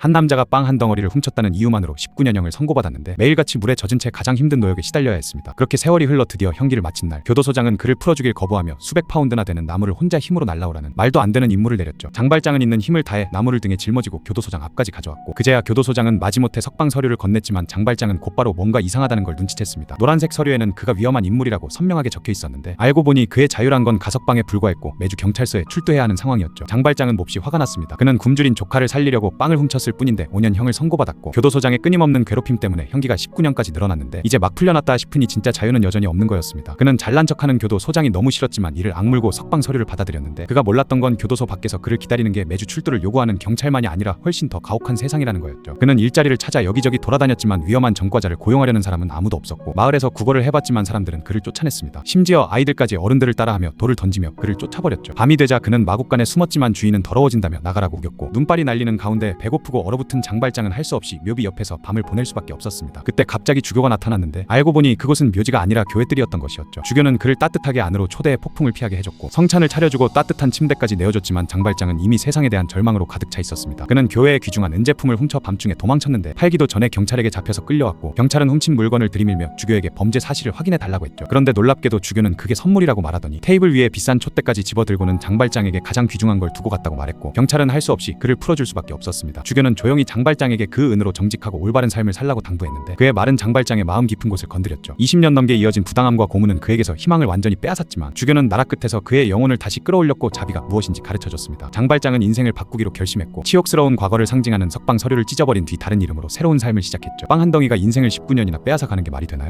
한 남자가 빵 한 덩어리를 훔쳤다는 이유만으로 19년형을 선고받았는데 매일같이 물에 젖은 채 가장 힘든 노역에 시달려야 했습니다. 그렇게 세월이 흘러 드디어 형기를 마친 날 교도소장은 그를 풀어주길 거부하며 수백 파운드나 되는 나무를 혼자 힘으로 날라오라는 말도 안 되는 임무를 내렸죠. 장발장은 있는 힘을 다해 나무를 등에 짊어지고 교도소장 앞까지 가져왔고 그제야 교도소장은 마지못해 석방 서류를 건넸지만 장발장은 곧바로 뭔가 이상하다는 걸 눈치챘습니다. 노란색 서류에는 그가 위험한 인물이라고 선명하게 적혀 있었는데 알고 보니 그의 자유란 건 가석방에 불과했고 매주 경찰서에 출두해야 하는 상황이었죠. 장발장은 몹시 화가 났습니다. 그는 굶주린 조카를 살리려고 빵을 훔쳤을 뿐인데 5년 형을 선고받았고 교도소장의 끊임없는 괴롭힘 때문에 형기가 19년까지 늘어났는데 이제 막 풀려났다 싶으니 진짜 자유는 여전히 없는 거였습니다. 그는 잘난 척하는 교도소장이 너무 싫었지만 이를 악물고 석방 서류를 받아들였는데 그가 몰랐던 건 교도소 밖에서 그를 기다리는 게 매주 출두를 요구하는 경찰만이 아니라 훨씬 더 가혹한 세상이라는 거였죠. 그는 일자리를 찾아 여기저기 돌아다녔지만 위험한 전과자를 고용하려는 사람은 아무도 없었고 마을에서 구걸을 해봤지만 사람들은 그를 쫓아냈습니다. 심지어 아이들까지 어른들을 따라하며 돌을 던지며 그를 쫓아버렸죠. 밤이 되자 그는 마국간에 숨었지만 주인은 더러워진다며 나가라고 우겼고 눈발이 날리는 가운데 배고프고 얼어붙은 장발장은 할 수 없이 묘비 옆에서 밤을 보낼 수밖에 없었습니다. 그때 갑자기 주교가 나타났는데 알고 보니 그곳은 묘지가 아니라 교회들이었던 것이었죠. 주교는 그를 따뜻하게 안으로 초대해 폭풍을 피하게 해줬고 성찬을 차려주고 따뜻한 침대까지 내어줬지만 장발장은 이미 세상에 대한 절망으로 가득 차 있었습니다. 그는 교회에 귀중한 은제품을 훔쳐 밤중에 도망쳤는데 팔기도 전에 경찰에게 잡혀서 끌려왔고 경찰은 훔친 물건을 들이밀며 주교에게 범죄 사실을 확인해 달라고 했죠. 그런데 놀랍게도 주교는 그게 선물이라고 말하더니 테이블 위에 비싼 촛대까지 집어들고는 장발장에게 가장 귀중한 걸 두고 갔다고 말했고 경찰은 할 수 없이 그를 풀어줄 수밖에 없었습니다. 주교 는 조용히 장발장에게 그 은으로 정직하고 올바른 삶을 살라고 당부했는데 그의 말은 장발장의 마음 깊은 곳을 건드렸죠. 20년 넘게 이어진 부당함과 고문은 그에게서 희망을 완전히 빼앗았지만 주교는 나라 끝에서 그의 영혼을 다시 끌어올렸고 자비가 무엇인지 가르쳐줬습니다. 장발장은 인생을 바꾸기로 결심했고 치욕스러운 과거를 상징하는 석방 서류를 찢어버린 뒤 다른 이름으로 새로운 삶을 시작했죠. 빵 한 덩이가 인생을 19년이나 빼앗아 가는 게 말이 되나요?